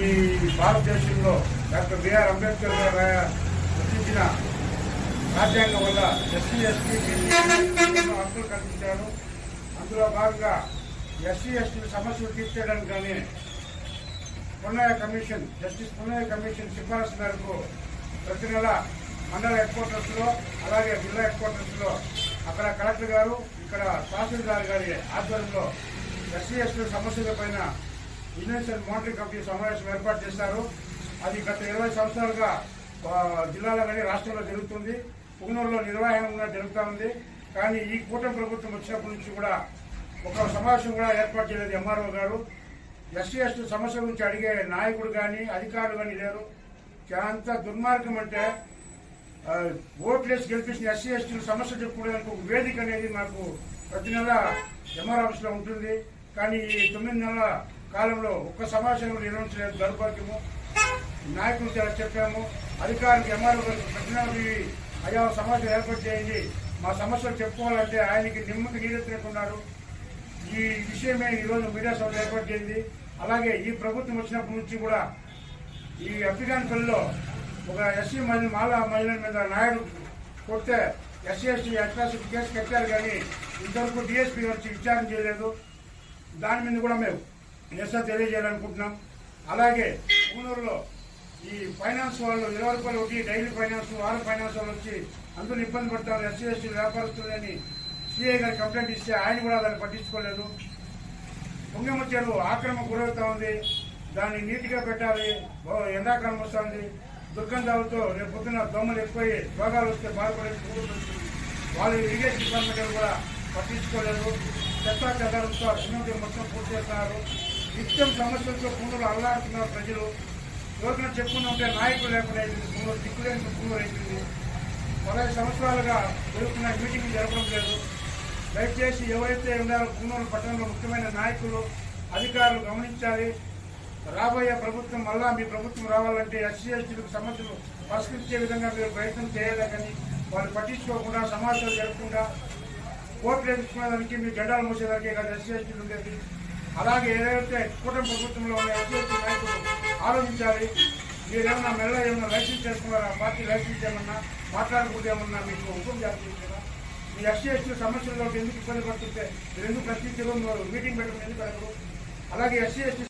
ఈ భారతదేశంలో doctor BR Ambedkar గారు రచించిన రాజ్యాంగం వల్ల ఎస్సీ ఎస్టీ హక్కులు కల్పించారు. అందులో భాగంగా ఎస్సీ ఎస్టీ సమస్యలు తీర్చేయడానికి కానీ Punnaiah commission justice Punnaiah commission సిఫారసు మేరకు ప్రతి నెల మండల హెడ్లో అలాగే జిల్లా హెడ్లో అక్కడ కలెక్టర్ గారు ఇక్కడ తహసీల్దార్ గారి ఆధ్వర్యంలో ఎస్సీ ఎస్టీ సమస్యల పైన విజిలెన్స్ అండ్ మానిటరింగ్ కంపెనీ సమావేశం ఏర్పాటు చేశారు. అది గత ఇరవై సంవత్సరాలుగా జిల్లాలో కానీ రాష్ట్రంలో జరుగుతుంది. పుంగనూరులో నిర్వహణగా జరుగుతూ ఉంది. కానీ ఈ కూటమి ప్రభుత్వం వచ్చినప్పటి నుంచి కూడా ఒక సమావేశం కూడా ఏర్పాటు చేయలేదు ఎంఆర్ఓ గారు. ఎస్సీ ఎస్టీ సమస్య గురించి అడిగే నాయకుడు కానీ అధికారులు కానీ లేరు. అంత దుర్మార్గం అంటే ఓట్లేసి గెలిపించిన ఎస్సీ ఎస్టీల సమస్య చెప్పుకోవడానికి ఒక వేదిక అనేది మాకు ప్రతి నెల ఎంఆర్ ఆఫీస్లో ఉంటుంది. కానీ ఈ తొమ్మిది నెలల కాలంలో ఒక్క సమావేశం కూడా నిర్వహించలేదు దౌర్భాగ్యము నాయకులు చాలా చెప్పాము అధికారికి ఎంఆర్ఓ గారికి ప్రతి నెల అయ్యా సమావేశం ఏర్పాటు చేయండి. మా సమస్యలు చెప్పుకోవాలంటే ఆయనకి నిమ్మకి నీరెత్తినట్టున్నారు ఈ విషయమే ఈరోజు మీడియా సభ ఏర్పాటు చేయింది అలాగే ఈ ప్రభుత్వం వచ్చినప్పటి నుంచి కూడా ఈ అఫ్రికాన్పల్లిలో ఒక ఎస్సీ మహిళ మాల మహిళల మీద నాయుడు కొడితే ఎస్సీ ఎస్టీ అట్రాసిటీ కేసు కట్టారు కానీ ఇంతవరకు డిఎస్పీ వచ్చి విచారణ చేయలేదు. దాని మీద కూడా మేము నిరసన తెలియజేయాలనుకుంటున్నాం. అలాగే పూనూరులో ఈ ఫైనాన్స్ వాళ్ళు ఇరవై రూపాయలు ఒకటి డైలీ ఫైనాన్స్ వారం ఫైనాన్స్ వాళ్ళు వచ్చి అందరూ ఇబ్బంది పడతారు. ఎస్సీ ఎస్టీ వ్యాపారస్తులని సిఐ గారు కంప్లైంట్ ఇస్తే ఆయన కూడా దాన్ని పట్టించుకోలేదు. పొంగమ్మ చెరువు ఆక్రమణ గురవుతా ఉంది. దాన్ని నీట్గా పెట్టాలి. ఓ ఎండాకాలం వస్తుంది. దుర్గంధాలతో రేపు పొద్దున దోమలు ఎక్కువై రోగాలు వస్తే బాధపడే వాళ్ళు ఇరిగేషన్ డిపార్ట్మెంట్ కూడా పట్టించుకోలేదు. చెత్త చెదారంతో సిమెంట్ మొత్తం పూర్తి చేస్తున్నారు. నిత్యం సమస్యలతో పుంగులు అల్లాడుతున్నారు ప్రజలు. ఎవరికైనా చెప్పుకుని ఉంటే నాయకులు లేకుండా అయిపోయింది పుంగులు దిక్కులేని పుంగులు అయిపోయింది. పదహైదు సంవత్సరాలుగా జరుగుతున్న మీటింగ్ జరగడం లేదు. దయచేసి ఎవరైతే ఉన్నారో పుంగూరు పట్టణంలో ముఖ్యమైన నాయకులు అధికారులు గమనించాలి. రాబోయే ప్రభుత్వం మళ్ళా మీ ప్రభుత్వం రావాలంటే ఎస్సీ ఎస్టీలకు సమస్యలు పరిష్కరించే విధంగా మీరు ప్రయత్నం చేయాలి కానీ వాళ్ళు పట్టించుకోకుండా సమాచారం జరగకుండా కోర్టు ఎదుర్కొనేదానికి మీ జెండాలు మూసేదానికి కాదు ఎస్సీ ఎస్టీలు ఉండేది అలాగే ఏదైతే కూటమి ప్రభుత్వంలో అభ్యర్థి నాయకులు ఆలోచించాలి మీరేమన్నా మెల్ల ఏమన్నా లైసెన్స్ చేసుకున్నారా? పార్టీ లైసెన్స్ ఏమన్నా మాట్లాడకుండా ఏమన్నా మీకు హుకుం జారీ చేశారా మీ ఎస్సీ ఎస్టీ సమస్యల్లో ఎందుకు ఇబ్బంది పడుతుంటే? మీరు ఎందుకు ప్రతి మీటింగ్ పెట్టడం ఎందుకు అడగరు అలాగే ఎస్సీ ఎస్టీ